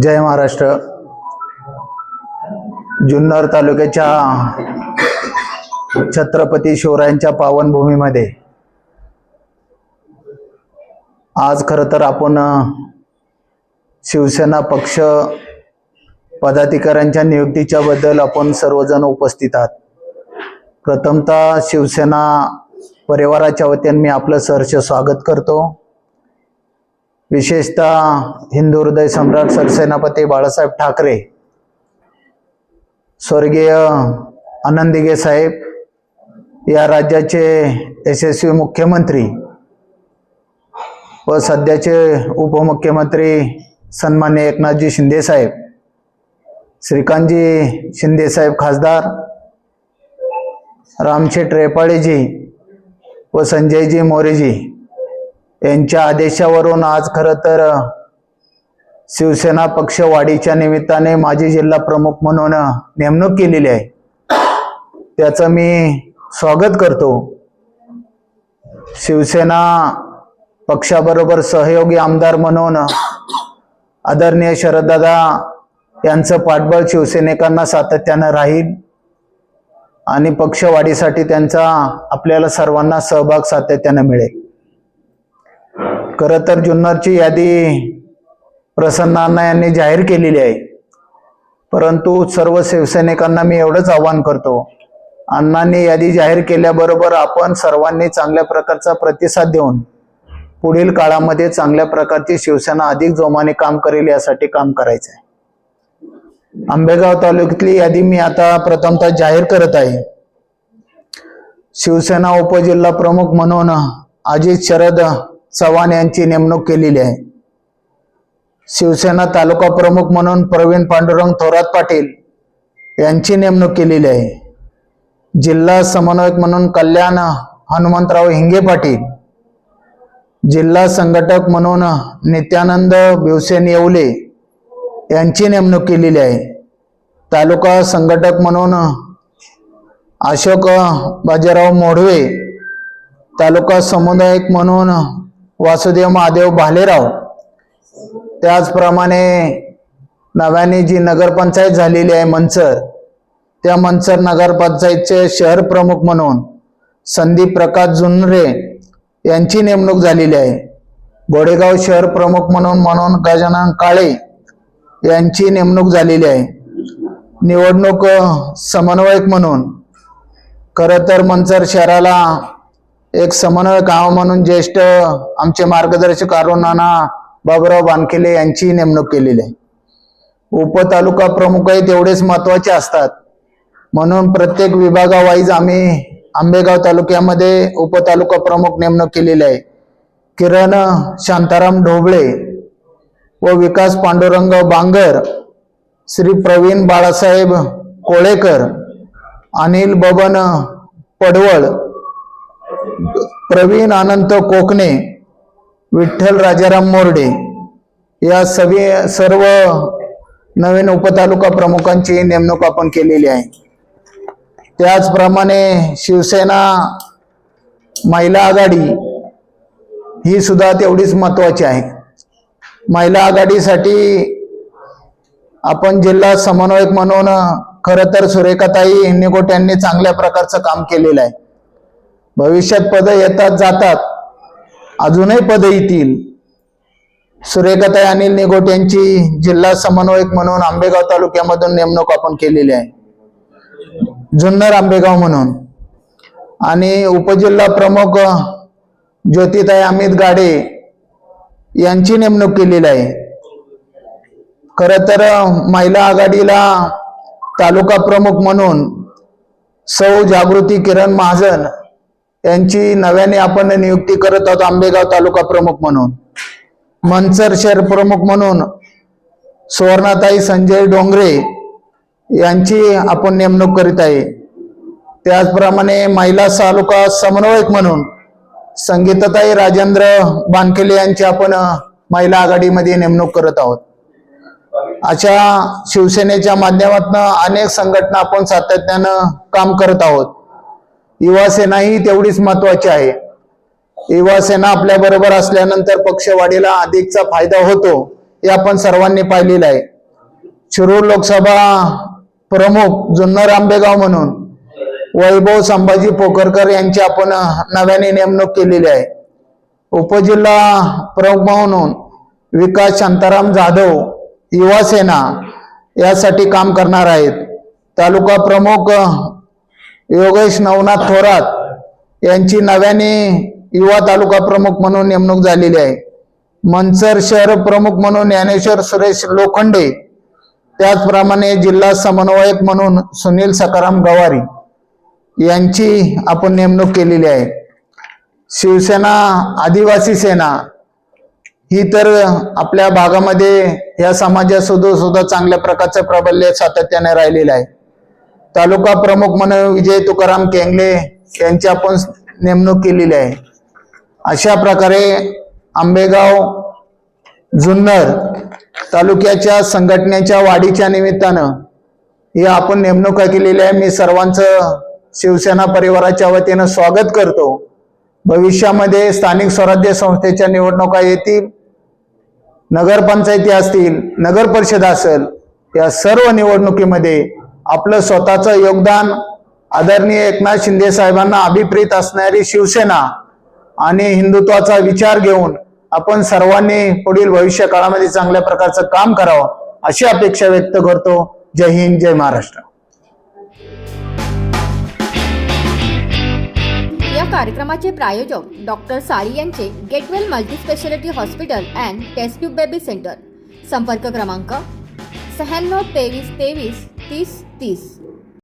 जय महाराष्ट्र. जुन्नर तालुक्याच्या छत्रपती शिवरायांच्या पावनभूमीमध्ये. आज खरं तर आपण शिवसेना पक्ष पदाधिकाऱ्यांच्या नियुक्तीच्या बद्दल आपण सर्वजण उपस्थित आहात. प्रथमतः शिवसेना परिवाराच्या वतीने मी आपलं सहर्ष स्वागत करतो. विशेषतः हिंदू हृदय सम्राट सरसेनापती बाळासाहेब ठाकरे स्वर्गीय आनंदिगे साहेब या राज्याचे यशस्वी मुख्यमंत्री व सध्याचे उपमुख्यमंत्री सन्मान्य एकनाथजी शिंदे साहेब श्रीकांतजी शिंदेसाहेब खासदार रामशेठ रेपाळेजी व संजयजी मोरेजी यांच्या आदेशावरून आज खरं तर शिवसेना पक्ष वाढीच्या निमित्ताने माजी जिल्हा प्रमुख म्हणून नेमणूक केलेली आहे. त्याचं मी स्वागत करतो. शिवसेना पक्षाबरोबर सहयोगी आमदार म्हणून आदरणीय शरददादा यांचं पाठबळ शिवसैनिकांना सातत्यानं राहील आणि पक्षवाढीसाठी त्यांचा आपल्याला सर्वांना सहभाग सातत्यानं मिळेल. खरं तर जुन्नरची यादी प्रसन्नांना अण्णा यांनी जाहीर केलेली आहे. परंतु सर्व शिवसैनिकांना मी एवढंच आवाहन करतो अण्णांनी यादी जाहीर केल्याबरोबर आपण सर्वांनी चांगल्या प्रकारचा प्रतिसाद देऊन पुढील काळामध्ये चांगल्या प्रकारची शिवसेना अधिक जोमाने काम करेल यासाठी काम करायचं आहे आंबेगाव तालुक्यातली यादी मी आता प्रथमतः जाहीर करत आहे. शिवसेना उपजिल्हा प्रमुख म्हणून अजित शरद चव्हाण यांची नेमणूक केलेली आहे. शिवसेना तालुका प्रमुख म्हणून प्रवीण पांडुरंग थोरात पाटील यांची नेमणूक केलेली आहे. जिल्हा समन्वयक म्हणून कल्याण हनुमंतराव हिंगे पाटील जिल्हा संघटक म्हणून नित्यानंद भिवसेन येवले यांची नेमणूक केलेली आहे. तालुका संघटक म्हणून अशोक बाजीराव मोढवे तालुका समुदायक म्हणून वासुदेव महादेव भालेराव. त्याचप्रमाणे नव्याने जी नगरपंचायत झालेली आहे मनसर त्या मंचर नगरपंचायतचे शहर प्रमुख म्हणून संदीप प्रकाश जुनरे यांची नेमणूक झालेली आहे. गोडेगाव शहर प्रमुख म्हणून म्हणून गजानन काळे यांची नेमणूक झालेली आहे. निवडणूक समन्वयक म्हणून खरं तर मंचर शहराला एक समन्वय गाव म्हणून ज्येष्ठ आमचे मार्गदर्शक अरुण नाना बाबुराव बानखेले यांची नेमणूक केलेली आहे. उपतालुका प्रमुखही तेवढेच महत्त्वाचे असतात. म्हणून प्रत्येक विभागावाईज आम्ही आंबेगाव तालुक्यामध्ये उपतालुका प्रमुख नेमणूक केलेली आहे. किरण शांताराम ढोबळे व विकास पांडुरंग बांगर श्री प्रवीण बाळासाहेब कोळेकर अनिल बबन पडवळ प्रवीण अनंत कोकणे विठ्ठल राजाराम मोर्डे या सगळे सर्व नवीन उपतालुका प्रमुखांची नेमणूक आपण केलेली आहे. त्याचप्रमाणे शिवसेना महिला आघाडी ही सुद्धा तेवढीच महत्वाची आहे. महिला आघाडीसाठी आपण जिल्हा समन्वयक म्हणून खरं तर सुरेखाताई निकोट यांनी चांगल्या प्रकारचं काम केलेलं आहे. भविष्यात पदं येतात जातात. अजूनही पदं येतील. सुरेखाताई अनिल निगोट यांची जिल्हा समन्वयक म्हणून आंबेगाव तालुक्यामधून नेमणूक आपण केलेली आहे. जुन्नर आंबेगाव म्हणून. आणि उपजिल्हा प्रमुख ज्योतिताई अमित गाडे यांची नेमणूक केलेली आहे. खर तर महिला आघाडीला तालुका प्रमुख म्हणून सौ जागृती किरण महाजन यांची नव्याने आपण नियुक्ती करत आहोत आंबेगाव तालुका प्रमुख म्हणून. मनसर शहर प्रमुख म्हणून सुवर्णाताई संजय डोंगरे यांची आपण नेमणूक करीत आहे. त्याचप्रमाणे महिला तालुका समन्वयक म्हणून संगीताताई राजेंद्र बानकेले यांची आपण महिला आघाडीमध्ये नेमणूक करत आहोत. अशा शिवसेनेच्या माध्यमातून अनेक संघटना आपण सातत्यानं काम करत आहोत. युवा सेना ही तेवढीच महत्वाची आहे. युवा सेना आपल्या बरोबर असल्यानंतर पक्षवाढीला अधिकचा फायदा होतो हे आपण सर्वांनी पाहिलेलं आहे. शिरूर लोकसभा प्रमुख जुन्नर आंबेगाव म्हणून वैभव संभाजी पोकरकर यांची आपण नव्याने नेमणूक केलेली आहे. उपजिल्हा प्रमुख म्हणून विकास शांताराम जाधव युवा सेना यासाठी काम करणार आहेत. तालुका प्रमुख योगेश नवनाथ थोरात यांची नव्याने युवा तालुका प्रमुख म्हणून नेमणूक झालेली आहे. मनसर शहर प्रमुख म्हणून ज्ञानेश्वर सुरेश लोखंडे त्याचप्रमाणे जिल्हा समन्वयक म्हणून सुनील सकाराम गवारी यांची आपण नेमणूक केलेली आहे. शिवसेना आदिवासी सेना ही तर आपल्या भागामध्ये या समाजासुद्धा सुद्धा चांगल्या प्रकारचं प्राबल्य सातत्याने राहिलेलं आहे. तालुका प्रमुख म्हणून विजय तुकाराम केंगले यांची आपण नेमणूक केलेली आहे. अशा प्रकारे आंबेगाव जुन्नर तालुक्याच्या संघटनेच्या वाढीच्या निमित्तानं ही आपण नेमणुका केलेली आहे. मी सर्वांचं शिवसेना परिवाराच्या वतीनं स्वागत करतो. भविष्यामध्ये स्थानिक स्वराज्य संस्थेच्या निवडणुका येतील नगरपंचायती असतील नगर परिषद असेल या सर्व निवडणुकीमध्ये आपलं स्वतःचं योगदान आदरणीय एकनाथ शिंदे साहेबांना अभिप्रेत असणारी शिवसेना आणि हिंदुत्वाचा विचार घेऊन आपण सर्वांनी पुढील भविष्य काळामध्ये चांगल्या प्रकारचं काम करावं अशी अपेक्षा व्यक्त करतो. जय हिंद जय महाराष्ट्र. या कार्यक्रमाचे प्रायोजक डॉक्टर साळी यांचे Getwell multispeciality hospital and test tube baby centre. संपर्क क्रमांक शहाण्णव तेवीस तेवीस this this.